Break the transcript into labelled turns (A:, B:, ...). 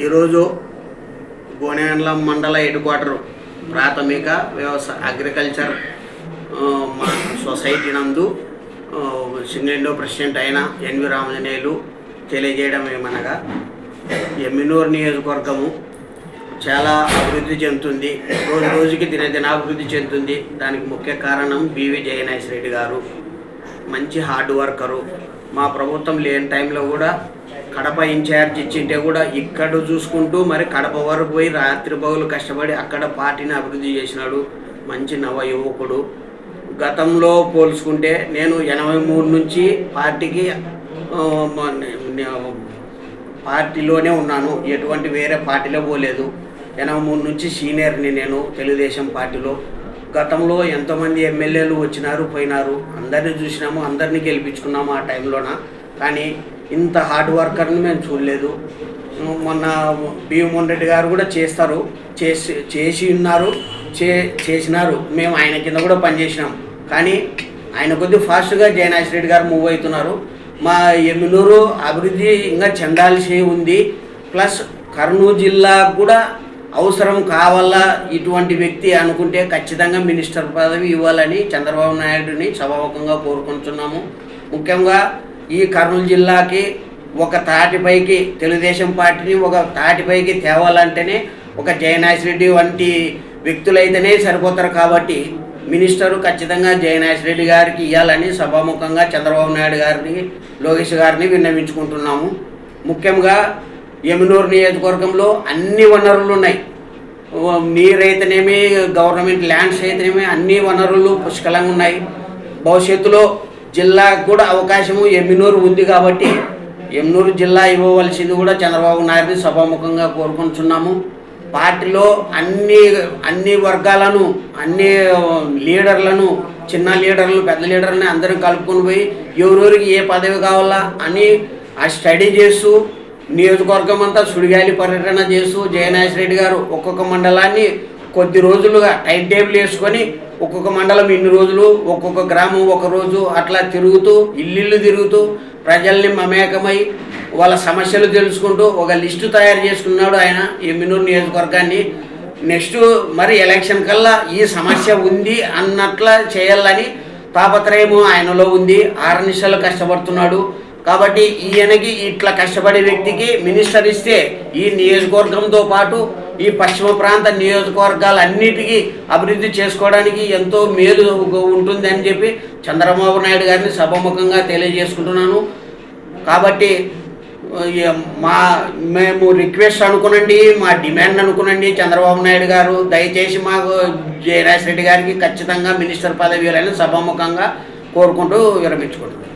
A: ఈరోజు గోనేండ్ల మండల head quarter ప్రాథమిక వ్యవసాయ అగ్రికల్చర్ మా సొసైటీ నందు ఆ, సింగెండో ప్రెసిడెంట్ అయిన ఎన్వి రామజనేయులు తెలియజేయడం ఏమనగా ఎమ్మినూరు నియోజకవర్గము చాలా అభివృద్ధి చెందుతుంది. రోజు రోజుకి దినదినాభివృద్ధి చెందుతుంది. దానికి ముఖ్య కారణం బివి జయనాథ్ రెడ్డి గారు. మంచి హార్డ్ వర్కరు. మా ప్రభుత్వం లేని టైంలో కూడా కడప ఇన్ఛార్జ్ ఇచ్చింటే కూడా ఇక్కడ చూసుకుంటూ మరి కడప వరకు పోయి రాత్రి పగులు కష్టపడి అక్కడ పార్టీని అభివృద్ధి చేసినాడు మంచి నవ యువకుడు. గతంలో పోల్చుకుంటే నేను ఎనభై మూడు నుంచి పార్టీకి పార్టీలోనే ఉన్నాను. ఎటువంటి వేరే పార్టీలో పోలేదు. ఎనభై మూడు నుంచి సీనియర్ని నేను తెలుగుదేశం పార్టీలో. గతంలో ఎంతోమంది ఎమ్మెల్యేలు వచ్చినారు పోయినారు. అందరిని చూసినాము అందరినీ గెలిపించుకున్నాము ఆ టైంలోన. కానీ ఇంత హార్డ్ వర్కర్ని మేము చూడలేదు. మొన్న భీమోహన్ రెడ్డి గారు కూడా చేస్తారు. చేసి చేసి ఉన్నారు. చే చేసినారు. మేము ఆయన కింద కూడా పనిచేసినాం కానీ ఆయన కొద్దిగా ఫాస్ట్గా జయనాథ్ రెడ్డి గారు మూవ్ అవుతున్నారు. మా ఎమ్మినూరు అభివృద్ధి ఇంకా చెందాల్సి ఉంది. ప్లస్ కర్నూలు జిల్లాకు కూడా అవసరం కావాలా ఇటువంటి వ్యక్తి అనుకుంటే ఖచ్చితంగా మినిస్టర్ పదవి ఇవ్వాలని చంద్రబాబు నాయుడుని సభాముఖంగా కోరుకుంటున్నాము. ముఖ్యంగా ఈ కర్నూలు జిల్లాకి ఒక తాటిపైకి తెలుగుదేశం పార్టీని ఒక తాటిపైకి తేవాలంటేనే ఒక జయనాథ్ రెడ్డి వంటి వ్యక్తులైతేనే సరిపోతారు కాబట్టి మినిస్టరు ఖచ్చితంగా జయనాథ్ రెడ్డి గారికి ఇవ్వాలని సభాముఖంగా చంద్రబాబు నాయుడు గారిని లోకేష్ గారిని విన్నవించుకుంటున్నాము. ముఖ్యంగా యమునూరు నియోజకవర్గంలో అన్ని వనరులు ఉన్నాయి. నీరైతేనేమి గవర్నమెంట్ ల్యాండ్స్ అయితేనేమి అన్ని వనరులు పుష్కలంగా ఉన్నాయి. భవిష్యత్తులో జిల్లాకు కూడా అవకాశము ఎమ్మినూరు ఉంది కాబట్టి ఎమ్మినూరు జిల్లా ఇవ్వవలసింది కూడా చంద్రబాబు నాయుడిని సభాముఖంగా కోరుకుంటున్నాము. పార్టీలో అన్ని అన్ని వర్గాలను అన్ని లీడర్లను చిన్న లీడర్లు పెద్ద లీడర్లని అందరం కలుపుకొని పోయి ఎవరెవరికి ఏ పదవి కావాలా అని ఆ స్టడీ చేస్తూ నియోజకవర్గం అంతా సుడిగాలి పర్యటన చేస్తూ జయనాథ్ రెడ్డి గారు ఒక్కొక్క మండలాన్ని కొద్ది రోజులుగా టైం టేబుల్ వేసుకొని ఒక్కొక్క మండలం ఇన్ని రోజులు ఒక్కొక్క గ్రామం ఒక రోజు అట్లా తిరుగుతూ ఇల్లు తిరుగుతూ ప్రజల్ని మమేకమై వాళ్ళ సమస్యలు తెలుసుకుంటూ ఒక లిస్టు తయారు చేసుకున్నాడు ఆయన ఎమ్మినూరు నియోజకవర్గాన్ని. నెక్స్ట్ మరి ఎలక్షన్ కల్లా ఈ సమస్య ఉంది అన్నట్లా చేయాలని తాపత్రయము ఆయనలో ఉంది. ఆరు నిమిషాలు కష్టపడుతున్నాడు. కాబట్టి ఈయనకి ఇట్లా కష్టపడే వ్యక్తికి మినిస్టర్ ఇస్తే ఈ నియోజకవర్గంతో పాటు ఈ పశ్చిమ ప్రాంత నియోజకవర్గాలన్నిటికీ అభివృద్ధి చేసుకోవడానికి ఎంతో మేలు ఉంటుంది అని చెప్పి చంద్రబాబు నాయుడు గారిని సభముఖంగా తెలియజేసుకుంటున్నాను. కాబట్టి మా మేము రిక్వెస్ట్ అనుకునండి మా డిమాండ్ అనుకునండి చంద్రబాబు నాయుడు గారు దయచేసి మాకు జయరాజ్ రెడ్డి గారికి ఖచ్చితంగా మినిస్టర్ పదవి ఇవ్వాలని సభాముఖంగా కోరుకుంటూ విరమించుకుంటున్నాను.